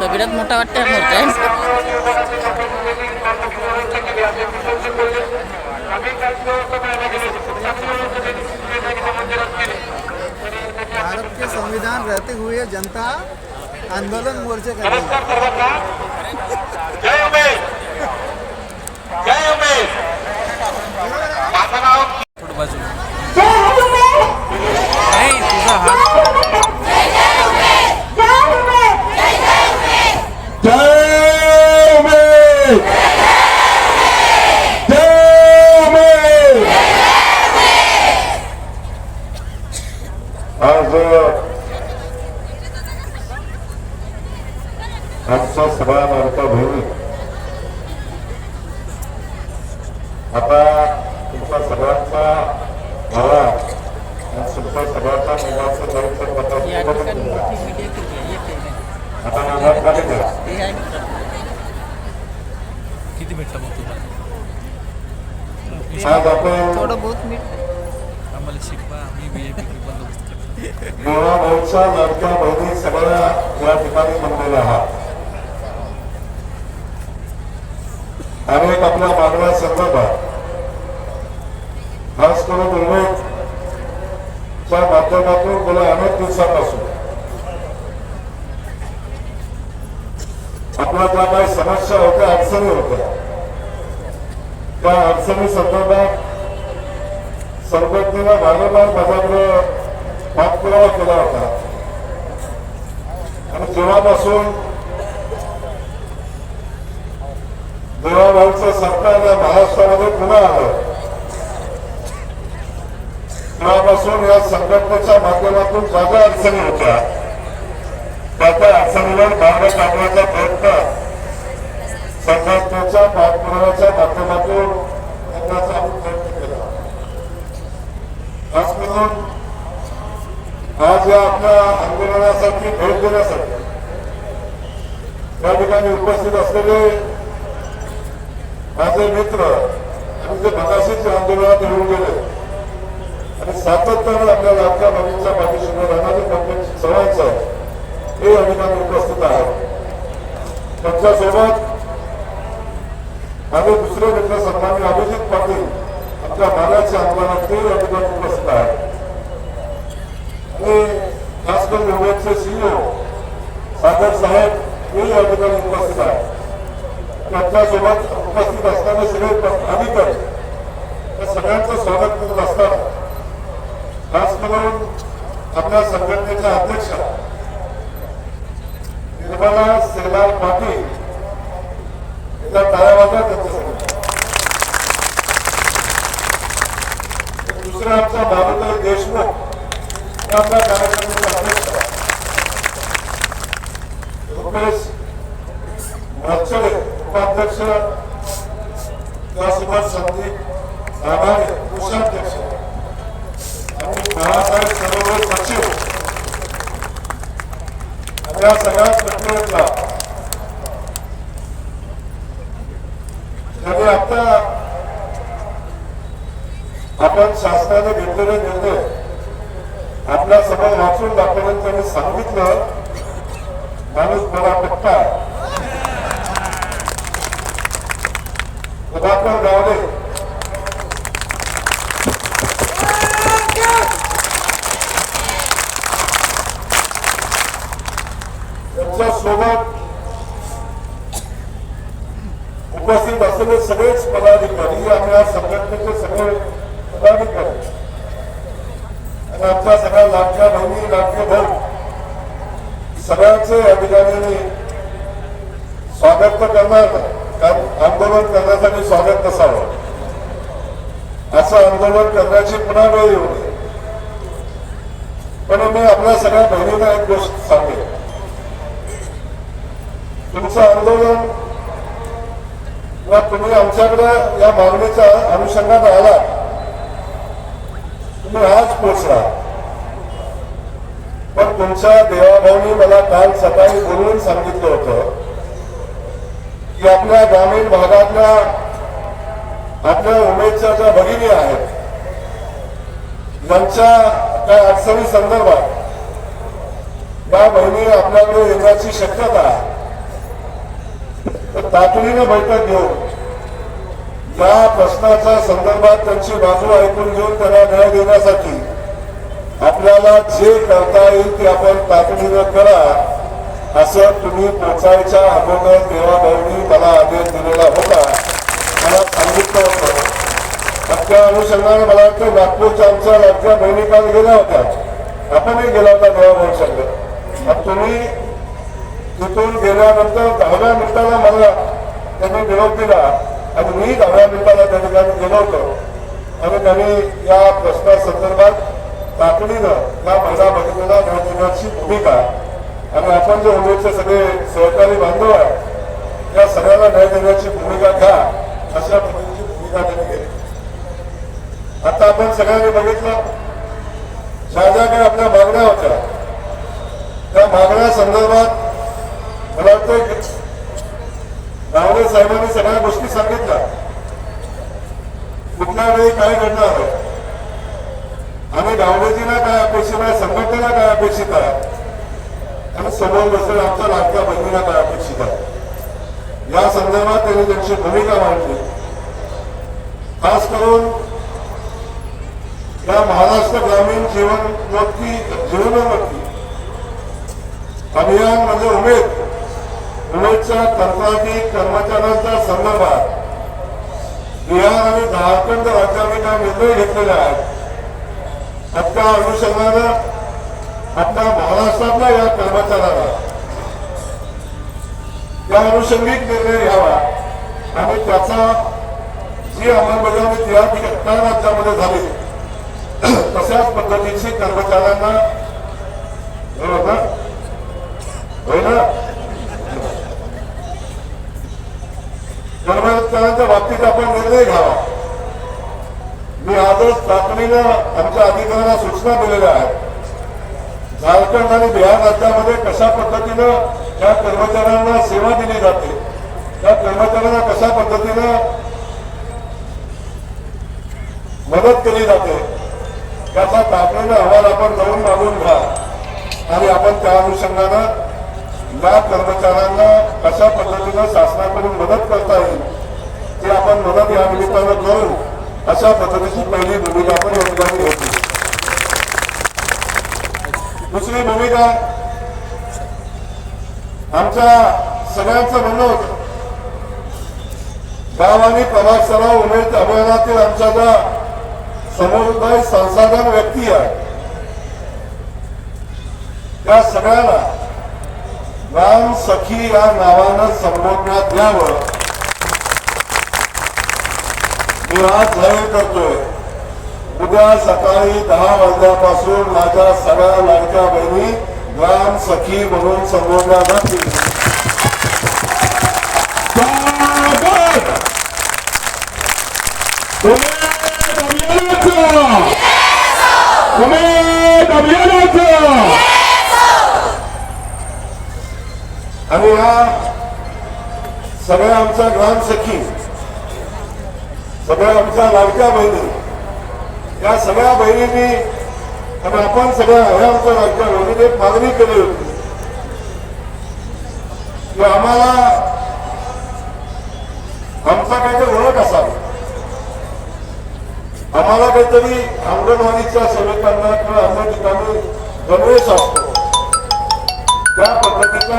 सगळ्यात मोठा वाटतं मूर्ती भारत के संविधान रहते हुए जनता आंदोलन मोर्चे कर रही है जय उमेश जय उमेश माझं नाव नाही तुझा हात जय उमेश जय उमेश आज आमचा सभा मार्का भूमी आता तुमचा सगळ्यांचा भावा आणि तुमचा सगळ्यांचा मुलाचं या पत्र. आता नावात खाली करा. किती भेटलं मग तुला? आज आपण थोडं बहुत मीठ आम्हाला शिकवा आम्ही बी ए पी बंदोबस्त करतो गोवा भाऊच्या लाडक्या बहिणी सगळ्या या ठिकाणी म्हणलेल्या आहात आणि एक आपल्या मागण्या संदर्भात खास करून उमेदच्या माध्यमातून गेल्या अनेक दिवसापासून आपल्या ज्या काही समस्या होत्या अडचणी होत्या त्या अडचणी संदर्भात संघटनेला वारंवार माझ्याकडे पाठपुरावा केला होता. आणि जेव्हापासून देवाभाऊचं सरकार महाराष्ट्रामध्ये पुन्हा आलं. तेव्हापासून या संघटनेच्या माध्यमातून ज्या अडचणी होत्या. त्या त्या अडचणीवर मार्ग काढण्याचा प्रयत्न संघटनेच्या पाठपुराव्याच्या माध्यमातून करण्याचा आम्ही प्रयत्न केला. खास करून आज या आपल्या आंदोलनासाठी भेट देण्यासाठी त्या ठिकाणी उपस्थित असलेले माझे मित्र आणि जे आंदोलनात येऊन गेले. आणि सातत्याने आपल्या लाडक्या बहिणीच्या पाठीशी उभे राहणारे कॉम्प्लेक्स चव्हाण हे अभिमान उपस्थित आहे. त्यांच्यासोबत माझे दुसरे मित्र सन्मान्य अभिजित पाटील आपल्या मालाच्या आंदोलनात ते या उपस्थित आहे आणि खास करून मुंबईचे सीईओ सागर साहेब हे अभिमान उपस्थित आहे त्यांच्यासोबत उपस्थित असताना सगळे अधिकारी या सगळ्यांचं स्वागत करत असताना खास करून आपल्या संघटनेच्या अध्यक्ष निर्मला सेलाल पाटील यांना टाळ्या वाजवा त्यांच्यासाठी दुसरा आमचा बाबूताई देशमुख आपल्या कार्यक्रमाचे अध्यक्ष रुपेश मच्छळे उपाध्यक्ष त्यासोबत संदीप कोषाध्यक्ष आणि बाळासाहेब सरोवर सचिव या सगळ्या प्रक्रियेतला आता आपण शासनाने घेतलेले निर्णय आपल्यासमोर वाचून दाखवल्यानंतर त्यांनी सांगितलं. माणूस बरा पक्का प्रभाकर गावडे सोबत उपस्थित असलेले सगळेच पदाधिकारी आपल्या संघटनेचे सगळे पदाधिकारी आणि आमच्या सगळ्या लाटक्या बहिणी लाटके भाऊ सगळ्यांचे या ठिकाणी स्वागत करणार नाही. आंदोलन आंदोलन करण्यासाठी स्वागत नसावं. असं आंदोलन करण्याची पुन्हा वेळ येऊ नये. पण मी आपल्या सगळ्या बहिणींना एक गोष्ट सांगेन. तुमचं आंदोलन तुम्ही आमच्याकडे या मागणीच्या अनुषंगाने आला तुम्ही आज पोचला पण तुमच्या देवाभाऊनी मला काल सकाळी बोलून सांगितलं होतं की आपल्या ग्रामीण भागातल्या आपल्या उमेदच्या ज्या भगिनी आहेत यांच्या त्या अडचणी संदर्भात या बहिणी आपल्याकडे येण्याची शक्यता आहे. तर तातडीने बैठक घेऊन या प्रश्नाच्या संदर्भात त्यांची बाजू ऐकून घेऊन त्यांना न्याय देण्यासाठी आपल्याला जे करता येईल ते आपण तातडीनं करा. असं तुम्ही पोचायच्या अगोदर देवाभाऊनी मला आदेश दिलेला होता. मला सांगितलं होतं. त्या अनुषंगाने मला वाटतं नागपूरच्या आमच्या लाडक्या बहिणी काल गेल्या होत्या. आपणही गेला होता देवाभाऊ संघ मग तुम्ही तिथून गेल्यानंतर दहाव्या मिनिटाला मला त्यांनी निरोप दिला. आणि मी दहाव्या मिनिटाला त्या ठिकाणी गेलो होतो. आणि त्यांनी या प्रश्नासंदर्भात तातडीनं या महिला बघितलेला न्याय भूमिका आणि आपण जे उमेदचे सगळे सहकारी बांधव आहे त्या सगळ्यांना न्याय देण्याची भूमिका घ्या अशा पद्धतीची भूमिका त्यांनी घेतली. आता आपण सगळ्यांनी बघितलं ज्या ज्या काही आपल्या मागण्या होत्या त्या मागण्या संदर्भात मला वाटतं रावले साहेबांनी सगळ्या गोष्टी सांगितल्या. कुठल्या वेळी काय घडणार आहे? आणि गावडेजीला काय अपेक्षित आहे? संघटनेला काय अपेक्षित आहे? आणि समोर बसेल आमचा लाडका बहिणीला काय अपेक्षित आहे? या संदर्भात त्यांनी त्यांची भूमिका मांडली. खास करून या महाराष्ट्र ग्रामीण जीवन मुक्ती जीवनोन्नती अभियान म्हणजे उमेद उमेदच्या कंत्राटी कर्मचाऱ्यांच्या संदर्भात बिहार आणि झारखंड राज्याने काय निर्णय घेतलेले आहेत त्या अनुषंगानं आता महाराष्ट्रातला या कर्मचाऱ्याला त्या अनुषंगिक निर्णय घ्यावा आणि त्याचा जी अंमलबजावणी त्या त्या राज्यामध्ये झाली. तशाच पद्धतीची कर्मचाऱ्यांना हो हो कर्मचाऱ्यांच्या बाबतीत आपण निर्णय घ्यावा. मी आजच तातडीनं आमच्या अधिकाऱ्यांना सूचना दिलेल्या आहेत. झारखंड आणि बिहार राज्यामध्ये कशा पद्धतीनं त्या कर्मचाऱ्यांना सेवा दिली जाते त्या कर्मचाऱ्यांना कशा पद्धतीनं मदत केली जाते त्याचा तातडीनं अहवाल आपण जाऊन मागून घ्या. आणि आपण त्या अनुषंगानं या कर्मचाऱ्यांना कशा पद्धतीनं शासनाकडून मदत करता येईल ते आपण मदत या निमित्तानं करू अशा पद्धतीची पहिली भूमिका आपण योगदान घेतली दुसरी भूमिका आमच्या सगळ्यांचं म्हणणं होतं गाव आणि प्रभाग सराव उमेद अभियानातील आमच्या ज्या समुदाय संसाधन व्यक्ती आहे त्या सगळ्यांना राम सखी या नावानं संबोधण्यात यावं. मी आज जाहीर करतोय. उद्या सकाळी दहा वाजल्यापासून माझ्या सगळ्या लाडक्या बहिणी ग्राम सखी म्हणून संबोधल्या जातील! आणि या सगळ्या आमच्या ग्रामसखी सगळ्या आमच्या लाडक्या बहिणी या सगळ्या बहिणींनी आणि आपण सगळ्या आमच्या लाडक्या एक मागणी केली होती. की आम्हाला आमचा काहीतरी ओळख असावी. आम्हाला काहीतरी अंगणवाडीच्या सेवकांना किंवा अन्य ठिकाणी गणवेश असतो. त्या पद्धतीचा